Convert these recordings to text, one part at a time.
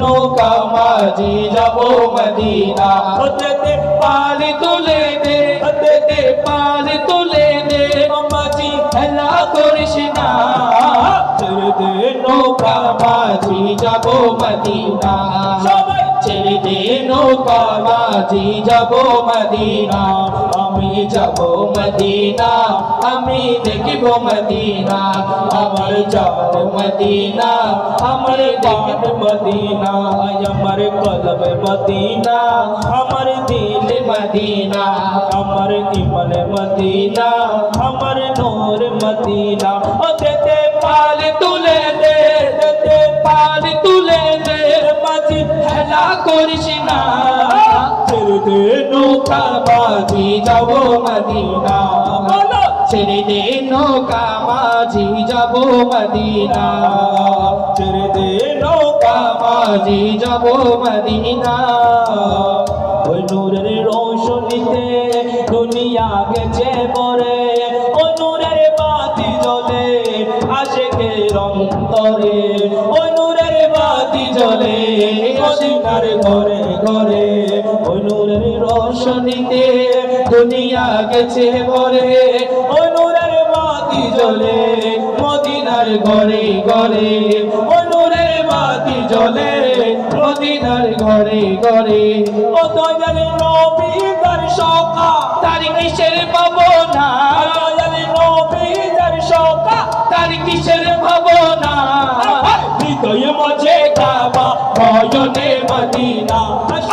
নৌকা মাঝি যাব মদিনা হতে পালি তুলে দে হতে পালি তুলে দে মাঝি খেলা করিস না ছেড়ে দে নৌকা মাঝি যাব মদিনা সবাই ছেড়ে দে নৌকা মাঝি যাব মদিনা আমি যাব মদিনা আমি দেখব মদিনা আমার জান মদিনা আমার গান মদিনা আমার কলম মদিনা আমার দিল মদিনা আমার ইমন মদিনা আমার নূর মদিনা ছেড়ে দে নৌকা বাজি যাব মদিনা। ছেড়ে দে নৌকা মাঝি যাব মদিনা। ছেড়ে দে নৌকা মাঝি যাব মদিনা। ওই নূরের রোশনীতে দুনিয়া গেছে বাতি জ্বলে মদিনার ঘরে ঘরে, ওই নূরের রোশনীতে দুনিয়া গেছে পরে ওই নূরের বাতি জ্বলে মদিনার ঘরে ঘরে, ওই নূরের বাতি জ্বলে মদিনার ঘরে ঘরে। ও দয়ালে নবী তার সকা তার কিসের পাবনা। নয়নে মদিনা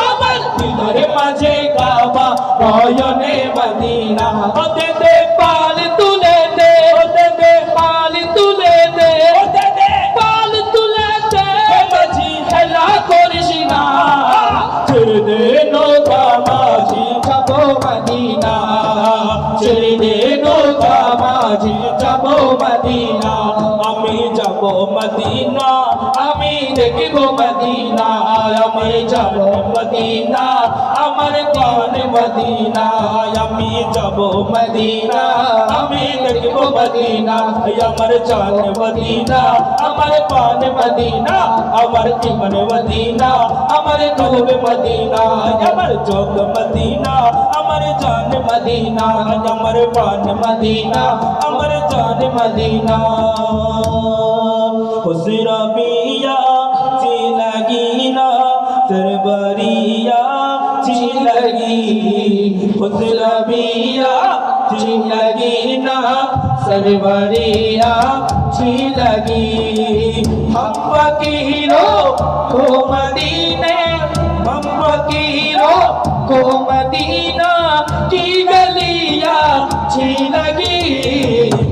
আমার মাঝে কাবা, নয়নে মদিনা। ওতে দে পাল তুলে দে ওতে দে পাল তুলে দে ওতে দে পাল তুলে দে। মাঝি খেলা করিস না, ছেড়ে দে নৌকা মাঝি যাব মদিনা। ছেড়ে দে নৌকা মাঝি যাব মদিনা। আমি যাব মদিনা, আমি দেখব মদিনা। যাব মদিনা আমার গান মদিনা আমি যাব মদিনা আমি দেখব মদিনা আমার জান মদিনা আমার পান মদিনা আমার জীবন মদিনা আমার নূর মদিনা আমার চোখ মদিনা আমার জান মদিনা আমার পান মদিনা আমার জান মদিনা হুসরাবিয়া জি লগিনা सरबरिया तरबरिया जिंदगी पुतलबिया जिंदगी ना सरबरिया जिंदगी हम की रो को मदीने हम की रो को मदीना की गलिया जिंदगी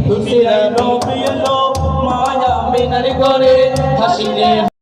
तुझे रो मिलो माया मिनर करे हसीने